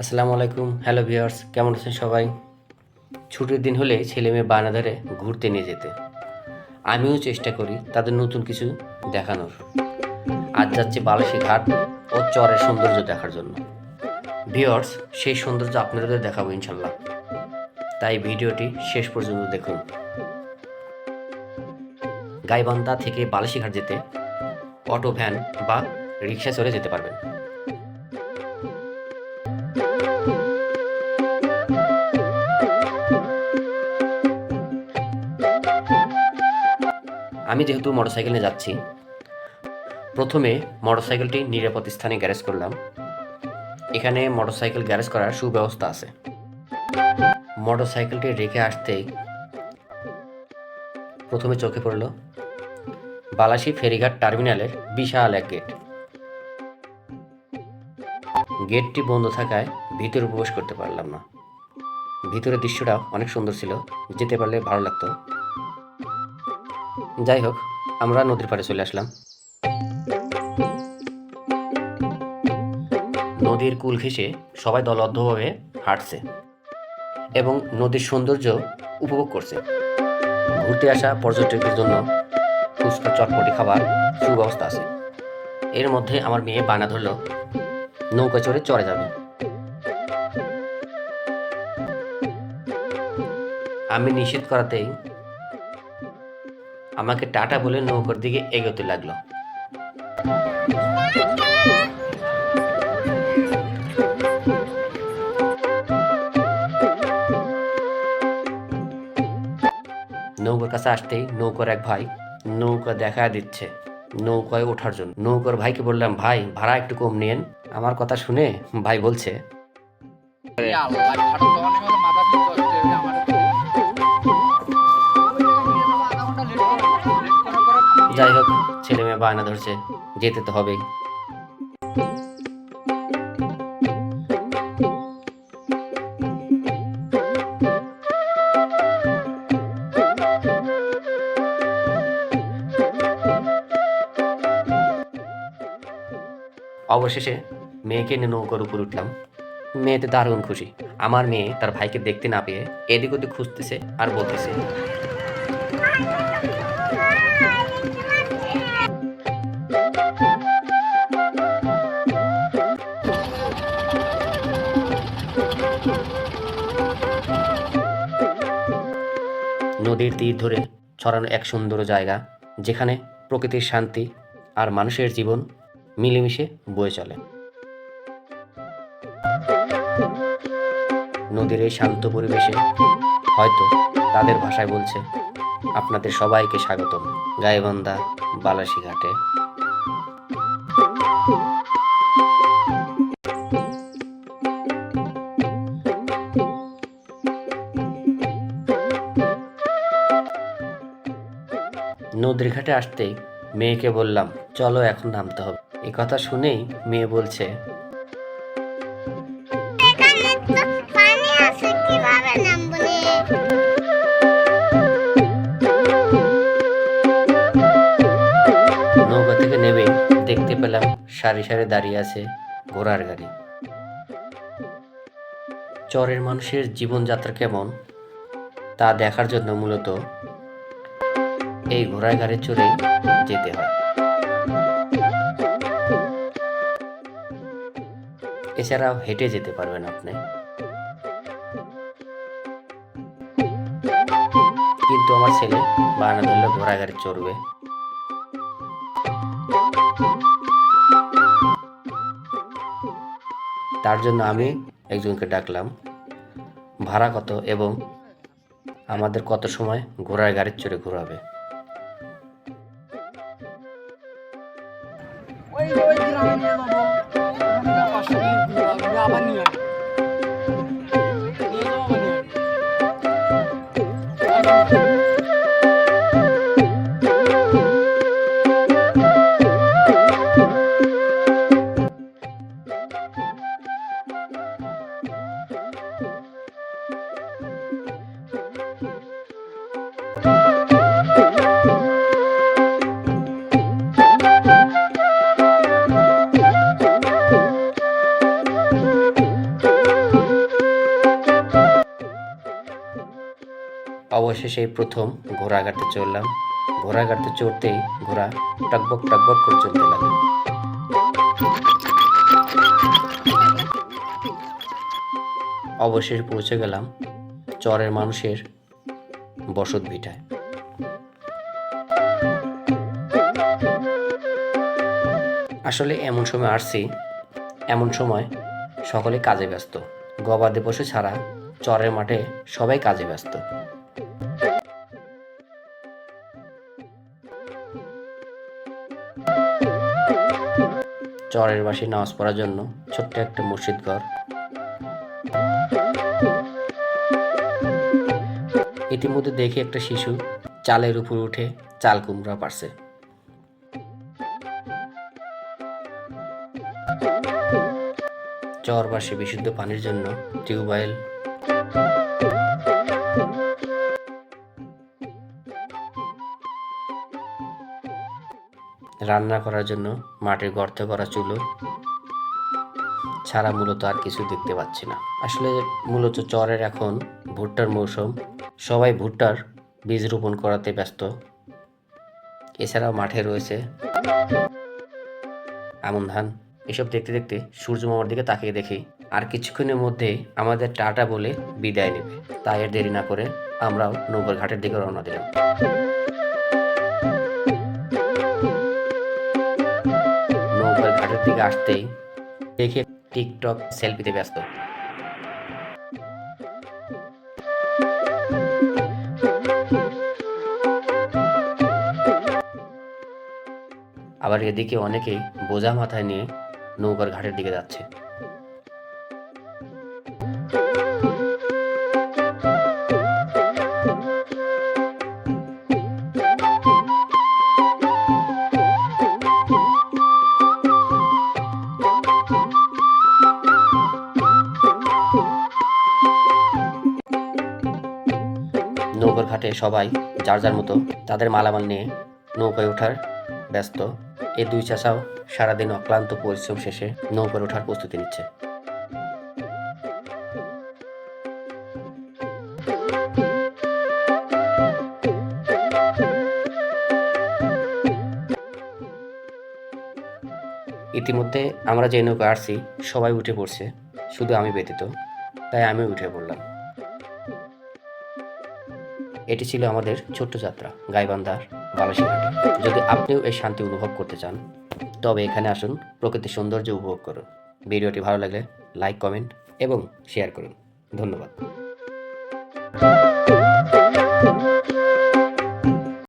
আসসালামু আলাইকুম। Hello viewers কেমন আছেন সবাই? ছুটির দিন হলে ছেলে মেয়ে বায়না ধরে ঘুরতে নিয়ে যেতে। আমিও চেষ্টা করি তাদের নতুন কিছু দেখানোর। আজ যাচ্ছে বালাসী ঘাট ও চরের সৌন্দর্য দেখার জন্য। ভিউয়ার্স সেই সৌন্দর্য আপনাদের দেখাবো ইনশাল্লাহ তাই ভিডিওটি শেষ পর্যন্ত দেখুন। গাইবান্ধা থেকে বালাসী ঘাট যেতে অটো, ভ্যান বা রিক্সা চলে যেতে পারবেন। আমি যেহেতু মোটরসাইকেল নিয়ে যাচ্ছি, প্রথমে মোটরসাইকেলটি নিরাপদ স্থানে গ্যারেজ করলাম। এখানে মোটরসাইকেল গ্যারেজ করার সুব্যবস্থা আছে। মোটরসাইকেলটি রেখে আসতেই প্রথমে চোখে পড়ল বালাসি ফেরিঘাট টার্মিনালের বিশাল এক গেট গেটটি বন্ধ থাকায় ভিতরে প্রবেশ করতে পারলাম না। ভিতরের দৃশ্যটা অনেক সুন্দর ছিল, যেতে পারলে ভালো লাগতো। যাই হোক, আমরা নদীর পাড়ে চলে আসলাম। নদীর কুল ঘেঁষে সবাই দলবদ্ধভাবে হাঁটছে এবং নদীর সৌন্দর্য উপভোগ করছে। ঘুরতে আসা পর্যটকের জন্য ফুচকা, চটপটি খাবার সুব্যবস্থা আছে। এর মধ্যে আমার মেয়ে বানা ধরলো নৌকা চড়ে চড়ে যাবে। আমি নিষেধ করাতেই আমাকে টাটা বলে নৌকার দিকে এগোতে লাগল। নৌকার কাছে আসতেই নৌকার এক ভাই নৌকা দেখা দিচ্ছে, নৌকায় ওঠার জন্য। নৌকার ভাইকে বললাম, ভাই, ভাড়া একটু কম নিয়েন। আমার কথা শুনে ভাই বলছে বায়না ধরছে, যেতে তো হবেই। অবশেষে মেয়েকে নিয়ে নৌকার উপর উঠলাম। মেয়েতে দারুণ খুশি। আমার মেয়ে তার ভাইকে দেখতে না পেয়ে এদিক ওদিক খুঁজতেছে আর বলতেছে নদীর তীর ধরে ছড়ানো এক সুন্দর জায়গা, যেখানে প্রকৃতির শান্তি আর মানুষের জীবন মিলেমিশে বয়ে চলে। নদীর এই শান্ত পরিবেশে হয়তো তাদের ভাষায় বলছে, আপনাদের সবাইকে স্বাগতম, গাইবান্ধা বালাসী ঘাটে নদীর ঘাটে আসতেই মেয়েকে বললাম, চলো এখন নামতে হবে এ কথা শুনেই মেয়ে বলছে? নৌকা থেকে নেমে দেখতে পেলাম সারি সারি দাঁড়িয়ে আছে ঘোড়ার গাড়ি চরের মানুষের জীবনযাত্রা কেমন তা দেখার জন্য মূলত এই ঘোড়ার গাড়ি চড়ে যেতে হয়। এছাড়াও হেঁটে যেতে পারবেন আপনি। কিন্তু আমার ছেলে বায়না ধরলে ঘোড়া গাড়ি চড়বে। তার জন্য আমি একজনকে ডাকলাম। ভাড়া কত এবং আমাদের কত সময় ঘোড়ার গাড়ির চড়ে ঘোরাবে? ওই যে অবশেষে প্রথম ঘোড়াঘাটে চললাম ঘোড়াঘাটে চড়তেই ঘোড়া টকবক টকবক করে চলতে লাগল। অবশেষে পৌঁছে গেলাম চরের মানুষের বসত ভিটায় আসলে এমন সময় আসছি, এমন সময় সকলে কাজে ব্যস্ত। গবাদি পশু ছাড়া চরের মাঠে সবাই কাজে ব্যস্ত। চরের বাসী নামাজ পড়ার জন্য ছোট্ট একটা মসজিদ ঘর। ইতিমধ্যে দেখি একটা শিশু চালের উপর উঠে চাল কুমড়া পারছে চরবাসী বিশুদ্ধ পানির জন্য টিউবওয়েল রান্না করার জন্য মাটির গর্ত করা চুলো ছাড়া মূলত আর কিছু দেখতে পাচ্ছি না। আসলে মূলত চরের এখন ভুট্টার মৌসুম। সবাই ভুট্টার বীজ রোপণ করাতে ব্যস্ত। এছাড়াও মাঠে রয়েছে আমন ধান। এসব দেখতে দেখতে সূর্য মামার দিকে তাকিয়ে দেখি। আর কিছুক্ষণের মধ্যেই আমাদের টাটা বলে বিদায় নেবে। তাই আর দেরি না করে আমরাও নৌকার ঘাটের দিকে রওনা দিলাম। দিকে আসতেই দেখে টিকটক সেলফিতে ব্যস্ত। আবার এদিকে অনেকেই বোঝা মাথায় নিয়ে নৌকার ঘাটের দিকে যাচ্ছে। সবাই যার যার মতো তাদের মালামাল নিয়ে নৌকায় ওঠার ব্যস্ত। এই দুই চাচাও সারাদিন অক্লান্ত পরিশ্রম শেষে নৌকায় ওঠার প্রস্তুতি নিচ্ছে। ইতিমধ্যে আমরা যে নৌকা আসছি, সবাই উঠে পড়ছে। শুধু আমি ব্যতীত, তাই আমি উঠে পড়লাম। এটি ছিল আমাদের ছোট্ট যাত্রা, গাইবান্ধার বালাসিঘাটে যদি আপনিও এই শান্তি অনুভব করতে চান, তবে এখানে আসুন, প্রকৃতির সৌন্দর্য উপভোগ করুন। ভিডিওটি ভালো লাগলে লাইক, কমেন্ট এবং শেয়ার করুন। ধন্যবাদ।